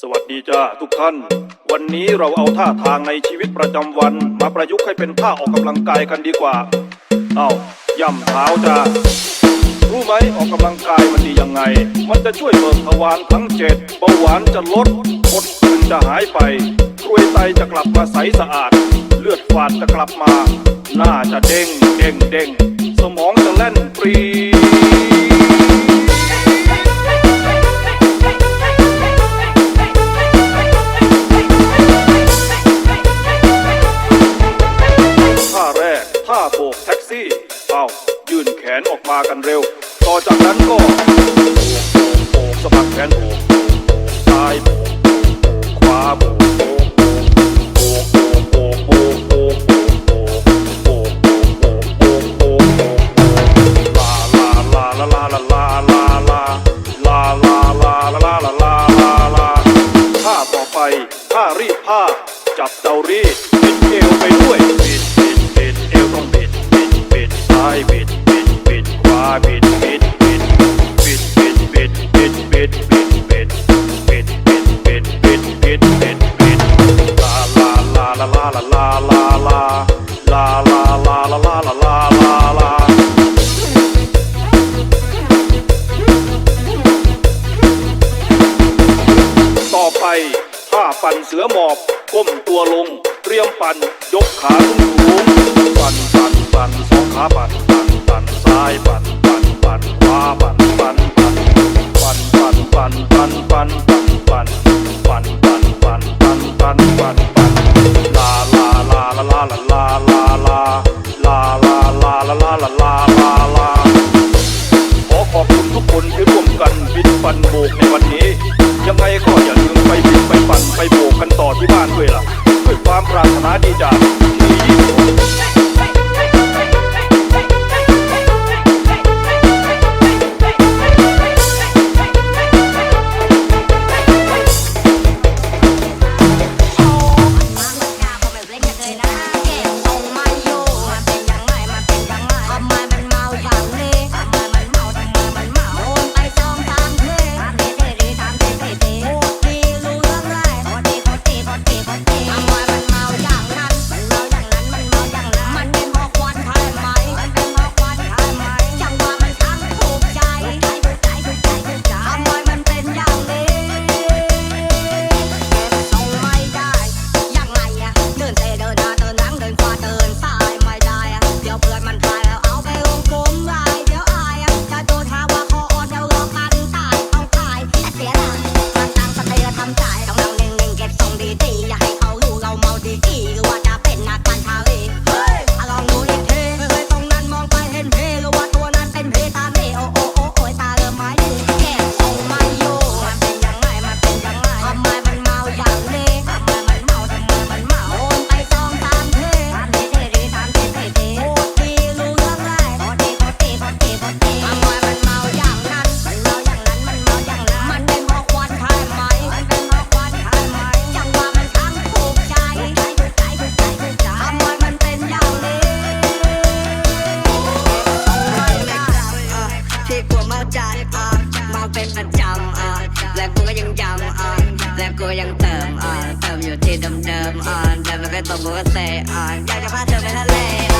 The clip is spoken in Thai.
สวัสดีจ้าทุกท่าน วันนี้เราเอาท่าทางในชีวิตประจำวัน มาประยุกต์ให้เป็นท่าออกกำลังกายกันดีกว่า เอาย่ำเท้าจ้ารู้ไหมออกกำลังกายมันดียังไง มันจะช่วยเบิกทวารทั้งเจ็ดเบาหวานจะลดอดคืนจะหายไปกรวยไตจะกลับมาใสสะอาด เลือดฝาดจะกลับมา หน้าจะเด้งเด้งเด้งสมองจะแล่นปรี จับเตารีดบิดเอวไปด้วยบิดบิดบิดเอวต้องบิดบิดบิดซ้ายบิดบิดบิดขวาบิดบิดบิดบิดบิดบิดบิดบิดบิดบิดบิดบิดบิดบิดบิดบิดบิดลาลาลาลาลาลาลาลาลาลาลาลาลาลาลาลาลาลาต่อไปท่าปั่นเสือหมอบ ก้มตัวลง เตรียมปั่น ยกขาสูงสูงปั่นปั่นปั่นสองขาปั่นปั่นปั่นซ้ายปั่นปั่นปั่นขวาปั่นปั่นปั่นปั่นปั่นปั่นปั่นปั่นปั่นปั่นปั่นปั่นปั่นปั่นปั่นปั่นปั่นลาลาลาลาลาลาลาลาลาลาลาลาลาลาลาลาลาลาขอขอบคุณทุกคนที่ร่วมกันบิดปั่นโบกในวัน Adidas, Adidas. I'm tired. เมาจัดอะเมาเป็นประจำอะและกูก็ยังจำอะและกูยังเติมอะเติมอยู่ที่เดิมๆอะเดิมแล้วก็ตรงกูก็เซอะอยากจะพาเธอไปทะเล